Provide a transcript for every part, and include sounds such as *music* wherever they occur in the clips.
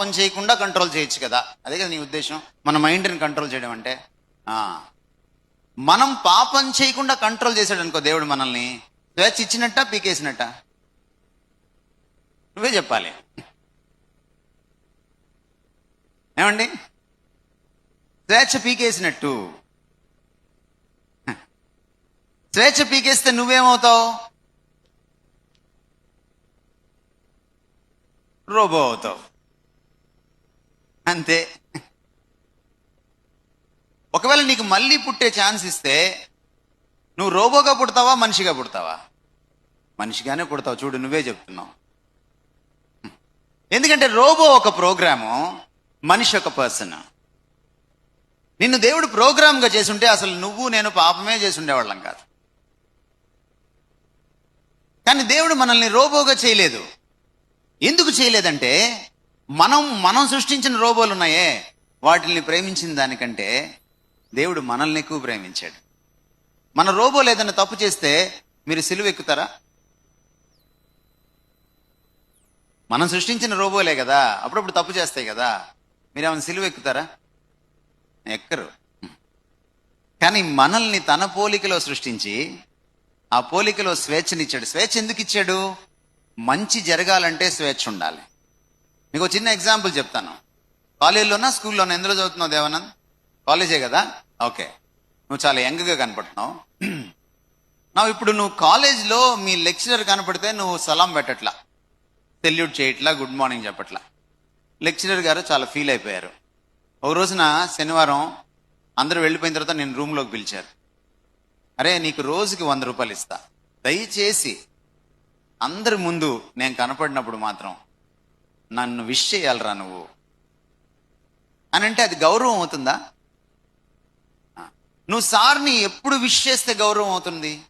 పని చేయకుండా కంట్రోల్ చేయొచ్చు కదా. అదే కదా నీ ఉద్దేశం. మన మైండ్ని కంట్రోల్ చేయడం అంటే? ఆ. మనం పాపం చేయకుండా కంట్రోల్ చేశాడు అనుకో దేవుడు మనల్ని. స్వేచ్ఛ ఇచ్చినట్ట పీకేసినట్ట? నువ్వే చెప్పాలి. ఏమండి? స్వేచ్ఛ పీకేసినట్టు. స్వేచ్ఛ పీకేస్తే నువ్వేమవుతావు? రోబో అవుతావు. అంతే. ఒకవేళ నీకు మళ్ళీ పుట్టే ఛాన్స్ ఇస్తే నువ్వు రోబోగా పుడతావా మనిషిగా పుడతావా? మనిషిగానే పుడతావు చూడు నువ్వే చెప్తున్నావు. ఎందుకంటే రోబో ఒక ప్రోగ్రాము మనిషి ఒక పర్సన్. నిన్ను దేవుడు ప్రోగ్రామ్గా చేసుంటే అసలు నువ్వు నేను పాపమే చేసుండేవాళ్ళం కాదు. కానీ దేవుడు మనల్ని రోబోగా చేయలేదు. ఎందుకు చేయలేదంటే మనం మనం సృష్టించిన రోబోలు ఉన్నాయే. వాటిని ప్రేమించిన దానికంటే దేవుడు మనల్ని ఎక్కువ ప్రేమించాడు. మన రోబోలు ఏదైనా తప్పు చేస్తే మీరు సిలువ ఎక్కుతారా మనం సృష్టించిన రోబోలే కదా. అప్పుడప్పుడు తప్పు చేస్తాయి కదా. మీరు ఏమైనా సిలువ ఎక్కుతారా ఎక్కరు. కానీ మనల్ని తన పోలికలో సృష్టించి ఆ పోలికలో స్వేచ్ఛనిచ్చాడు. స్వేచ్ఛ ఎందుకు ఇచ్చాడు మంచి జరగాలంటే స్వేచ్ఛ ఉండాలి. మీకు చిన్న ఎగ్జాంపుల్ చెప్తాను. కాలేజీలోనా స్కూల్లోనా? ఎందులో చదువుతున్నావు దేవానంద్? కాలేజే కదా? ఓకే. నువ్వు చాలా యంగ్గా కనపడుతున్నావు. *clears throat* నా ఇప్పుడు నువ్వు కాలేజ్లో మీ లెక్చరర్ కనపడితే నువ్వు సలాం పెట్టట్లా. సెల్యూట్ చేయట్లా గుడ్ మార్నింగ్ చెప్పట్లా. లెక్చరర్ గారు చాలా ఫీల్ అయిపోయారు. ఒక రోజున శనివారం అందరూ వెళ్ళిపోయిన తర్వాత నేను రూమ్లోకి పిలిచారు. అరే నీకు రోజుకి వంద రూపాయలు ఇస్తా. దయచేసి అందరి ముందు నేను కనపడినప్పుడు మాత్రం నన్ను విష్ చేయాలరా నువ్వు. అని అంటే అది గౌరవం అవుతుందా? నువ్వు సార్ని ఎప్పుడు విష్ చేస్తే గౌరవం అవుతుంది?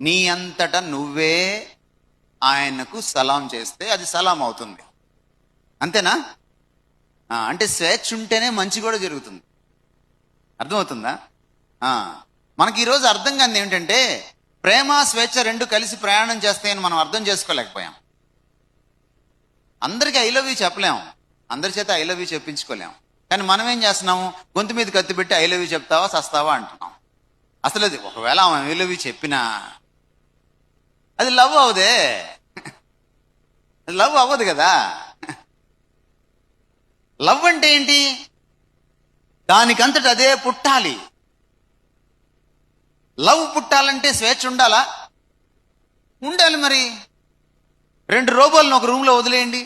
నీ అంతటా నువ్వే ఆయనకు సలాం చేస్తే అది సలాం అవుతుంది. అంతేనా? అంటే స్వేచ్ఛ ఉంటేనే మంచి కూడా జరుగుతుంది. అర్థమవుతుందా? మనకి ఈరోజు అర్థం కాంది ఏంటంటే ప్రేమ స్వేచ్ఛ రెండు కలిసి ప్రయాణం చేస్తాయని మనం అర్థం చేసుకోలేకపోయాం. అందరికీ ఐ లవ్ యూ చెప్పలేం. అందరి చేత ఐ లవ్ యూ చెప్పించుకోలేం. కానీ మనం ఏం చేస్తున్నాము గొంతు మీద కత్తి పెట్టి ఐ లవ్ యూ చెప్తావా సస్తావా అంటున్నాం. అసలు అది ఒకవేళ ఆమె ఐ లవ్ యూ చెప్పినా అది లవ్ అవదే లవ్ అవ్వదు కదా. లవ్ అంటే ఏంటి? దానికంతట అదే పుట్టాలి. లవ్ పుట్టాలంటే స్వేచ్ఛ ఉండాలా? ఉండాలి మరి. రెండు రోబోలను ఒక రూమ్లో వదిలేయండి.